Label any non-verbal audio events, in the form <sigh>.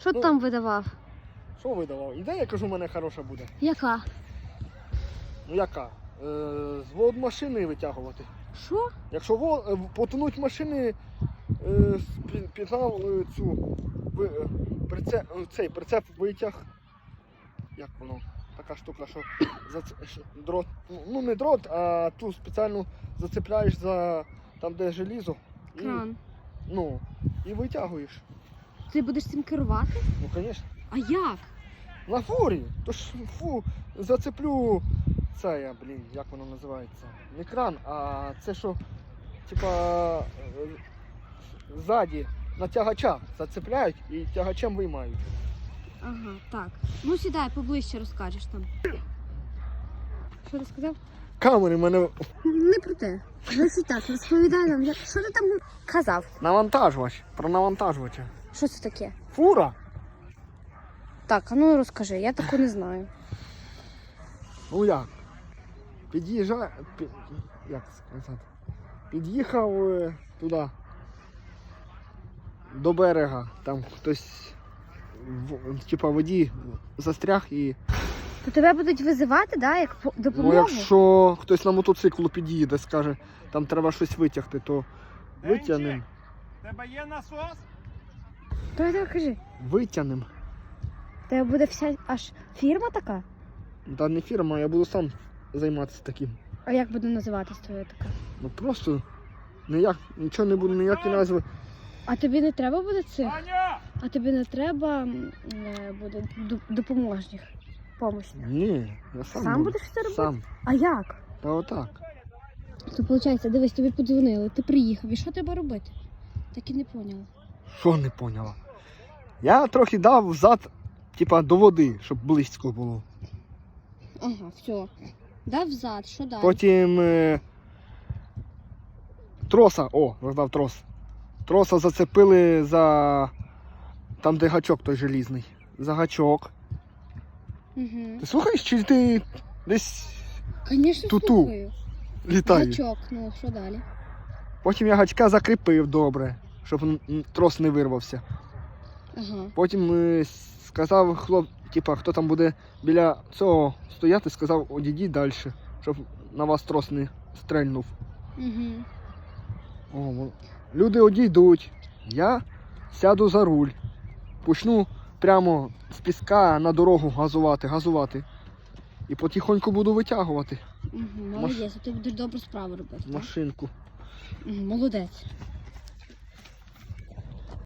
Що ти Ну. там видавав? Що видавав? Ідея, кажу, у мене хороша буде. Яка? Ну яка? Е, з вод машини витягувати. Що? Якщо во, е, потонуть машини, е, з пі- е, цю ви, е, прице, е, цей прицеп витяг. Як воно? Така штука, що <coughs> за дрот, ну не дрот, а ту спеціальну зацепляєш за там, де желізо. І, Кран. ну, і витягуєш. Ти будеш цим керувати? Ну, звісно. А як? На фурі. То ж фу, зацеплю це я, блін, як воно називається? Не кран, а це що, типа е, ззаді на тягача зацепляють і тягачем виймають. Ага, так. Ну сідай поближче розкажеш там. Що ти сказав? Камери мене Не про те. І так, розповідай нам, як- що ти там казав? навантажувач, про навантажувача. Що це таке? Фура? Так, а ну розкажи, я таку не знаю. Ну як? Під'їжджає. Під, як сказати? Під'їхав е, туди. До берега. Там хтось в, типа воді застряг і То тебе будуть визивати, да, як по- Ну, якщо хтось на мотоциклу під'їде, скаже, там треба щось витягти, то витягнемо. Тебе є насос? Давай, давай, кажи. Витягнемо. Тебе буде вся аж фірма така? Та не фірма, я буду сам займатися таким. А як буде називатись твоя така? Ну просто ніяк, нічого не буде, ніякі назви. А тобі не треба буде цих? А тобі не треба м, е, буде допоможних помощних? Ні, я сам, Сам буду. будеш все робити? Сам. А як? Та отак. То виходить, дивись, тобі подзвонили, ти приїхав. І що треба робити? Так і не поняла. Що не поняла? Я трохи дав взад, типа до води, щоб близько було. Ага, все. Дав взад, що далі? Потім е, троса, о, роздав трос. Троса зацепили за там, де гачок той желізний. За гачок. Угу. Ти слухаєш, чи ти десь Звісно, Ту-ту. слухаю. літаєш? Гачок, ну що далі? Потім я гачка закріпив добре, щоб м, трос не вирвався. Ага. Потім е, сказав хлоп, типа, хто там буде біля цього стояти, сказав, одійдіть далі, щоб на вас трос не стрельнув. Угу. О, вон- люди одійдуть. Я сяду за руль. Почну прямо з піска на дорогу газувати, газувати. І потихоньку буду витягувати Угу. Молодець, ти будеш добру справу робити. так? машинку. Мгм, Молодець.